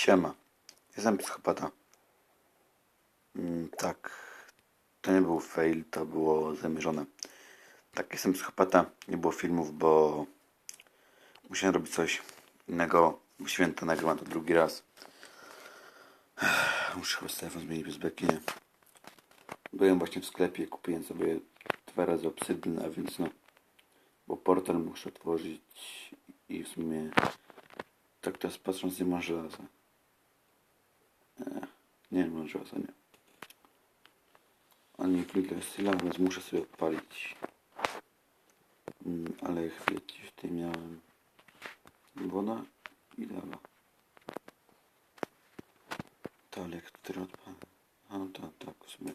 Siema. Jestem psychopata. Mm, tak. To nie był fail, to było zamierzone. Tak, jestem psychopata. Nie było filmów, bo musiałem robić coś innego. Święta nagrywam to drugi raz. Muszę chyba telefon zmienić bez beki. nie? Byłem właśnie w sklepie, kupiłem sobie dwa razy obsydyn, a więc no, bo portal muszę otworzyć i w sumie tak teraz patrząc nie ma żelaza. Nie ma żelaza, nie. Ani chwilkę jest syla, więc muszę sobie odpalić. Mm, ale chwilę w tej miałem woda i lawa. To ale jak to teraz odpalę? A tak, tak, w sumie.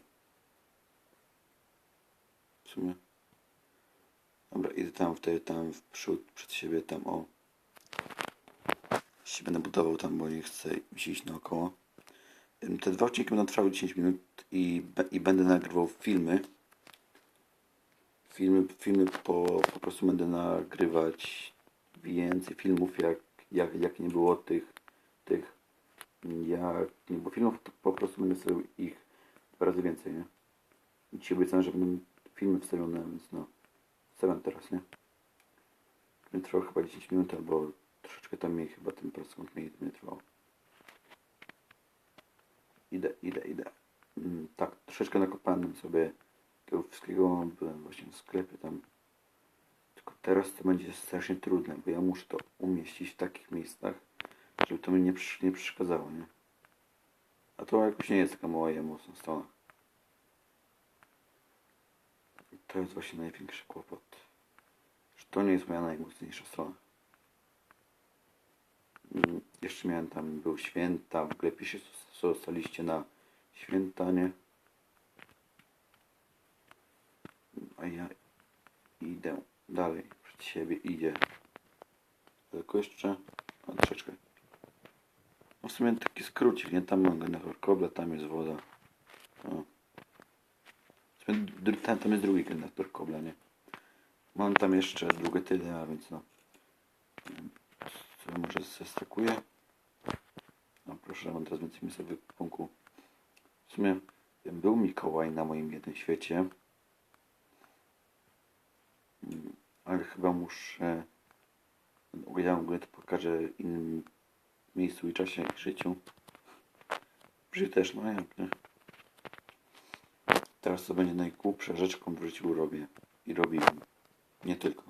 W sumie. Dobra, idę tam wtedy tam w przód, przed siebie, tam o. Się będę budował tam, bo nie chcę iść naokoło. Te dwa odcinki będą trwały 10 minut i, i będę nagrywał filmy. Filmy, filmy po, po prostu będę nagrywać więcej filmów, jak, jak, jak nie było tych, tych, jak nie było filmów, to po prostu będę sobie ich dwa razy więcej, nie? I Dzisiaj obiecałem, że będą filmy wstawione, więc no, wstawiam teraz, nie? Trwało chyba 10 minut, albo troszeczkę tam mniej, chyba ten sekund mniej będzie trwało. Idę, idę, idę. Mm, tak, troszeczkę nakopałem sobie tego wszystkiego, byłem właśnie w sklepie tam. Tylko teraz to będzie strasznie trudne, bo ja muszę to umieścić w takich miejscach, żeby to mi nie, nie przeszkadzało, nie? A to jakoś nie jest taka moja mocna strona. I to jest właśnie największy kłopot. Że to nie jest moja najmocniejsza strona. Jeszcze miałem tam, był święta, w ogóle co dostaliście na święta, nie? A ja idę dalej, przed siebie idzie. Tylko jeszcze, a troszeczkę. No w sumie taki skrócik, nie? Tam mam generator kobla, tam jest woda. O. Tam, tam jest drugi generator kobla, nie? Mam tam jeszcze drugie tyle, a więc no. Co może zestakuję? No proszę, mam teraz więcej miejsca w ekwipunku. W sumie był Mikołaj na moim jednym świecie. Mm, Ale chyba muszę... Ja w ogóle to pokażę innym miejscu i czasie i życiu. W życiu też, no jak nie? Teraz to będzie najgłupsza rzecz, jaką w życiu robię. I robiłem. Nie tylko.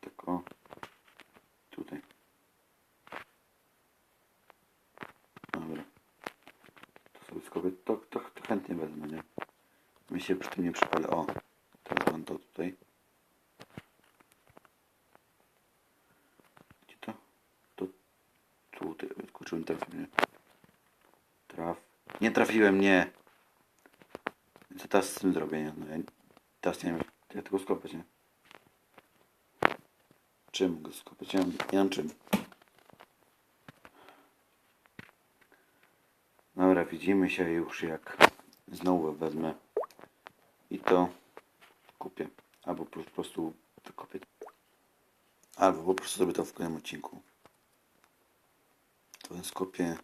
Tak o. Tutaj. Dobra. To sobie skopię. To, to, to chętnie wezmę, nie? Mi się przy tym nie przypalę. O. Teraz mam to tutaj. Gdzie to? To tutaj. Kurczę, nie trafiłem, nie? Traf. Nie trafiłem, nie. Co teraz z tym zrobię, nie? No ja teraz nie wiem, jak tego skopać, nie? Czym go skopać? Nie czym. Dobra, widzimy się już jak znowu wezmę i to kupię. Albo po prostu to kopię. Albo po prostu zrobię to w kolejnym odcinku. To skopię.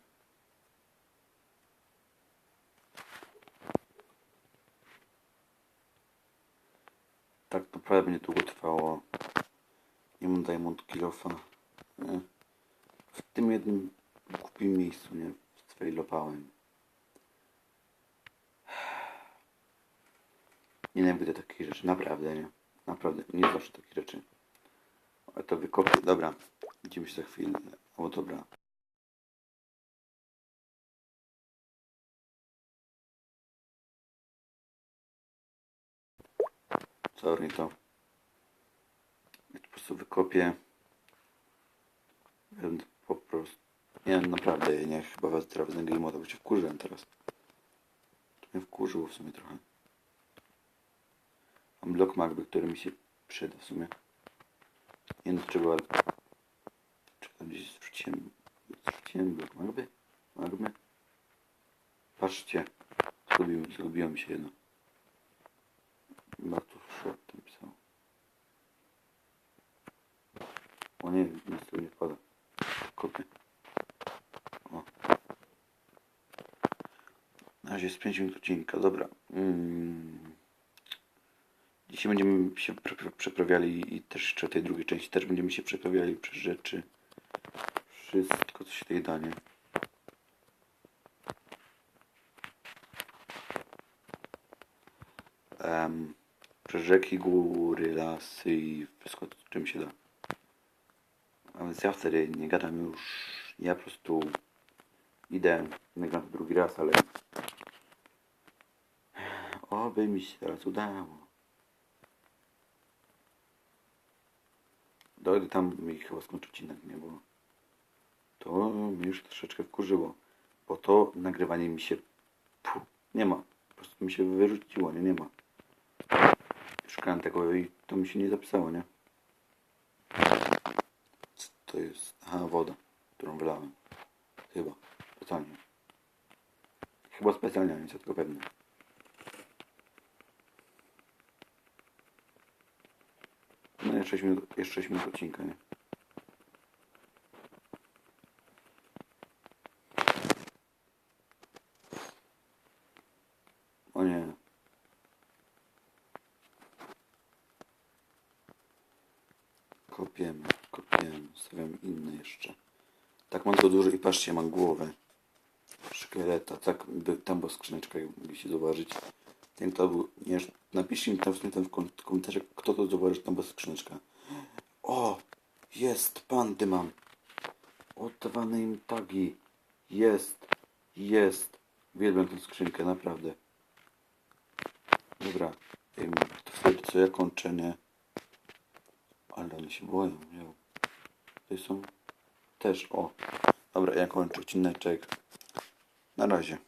Tak naprawdę będzie długo trwało. Nie mam Diamond Kilofa. W tym jednym głupim miejscu, nie? Sfailowałem. Nienawidzę takich rzeczy, naprawdę, nie? Naprawdę, nie zawsze takich rzeczy. Ale to wykopię. Dobra, widzimy się za chwilę. O, dobra. Sorry, to. To po prostu wykopię. Będę po prostu. Nie, naprawdę, nie, chyba was teraz wezmę game moda, bo się wkurzyłem teraz. To mnie wkurzyło w sumie trochę blok magby, który mi się przyda w sumie. Nie no, trzeba... Czekam, gdzieś zrzuciłem... Zrzuciłem blok magby? Magby? Patrzcie. Zgubiłem, zgubiło mi się jedno. Bartusz Shop tam pisał. O nie, na stół nie wpada. Kopię. O. Na razie z 5 minut odcinka, dobra. Mm. Będziemy się przeprawiali i też jeszcze tej drugiej części też będziemy się przeprawiali przez rzeczy. Wszystko, co się tutaj da, nie? Em, przez rzeki, góry, lasy i wszystko, czym się da. A więc ja wtedy nie gadam już. Ja po prostu idę, nagram drugi raz, ale oby mi się teraz udało. Dojdę tam i chyba skończę odcinek, nie? Bo to mnie już troszeczkę wkurzyło. Bo to nagrywanie mi się pu, nie ma. Po prostu mi się wyrzuciło, nie? Nie ma. Szukałem tego i to mi się nie zapisało, nie? Co to jest? Aha, woda, którą wylałem. Chyba. Specjalnie. Chyba specjalnie, nie jestem tylko pewny. Jeszcze 6 minut, jeszcze 6 minut odcinka, nie? O nie. Kopiemy, kopiemy, stawiam inne jeszcze. Tak mam to dużo i patrzcie, mam głowę szkieleta. Tak, by, tam była skrzyneczka, jak mogliście zauważyć. Ten to był, nie, napiszcie mi tam w, komentarzu, kto to że tam była skrzyneczka. O, jest, pandy mam. Oddawane im tagi. Jest, jest. Uwielbiam tę skrzynkę, naprawdę. Dobra, to wtedy co ja kończę, nie? Ale one się boją, nie? Tutaj są też, o. Dobra, ja kończę odcineczek. Na razie.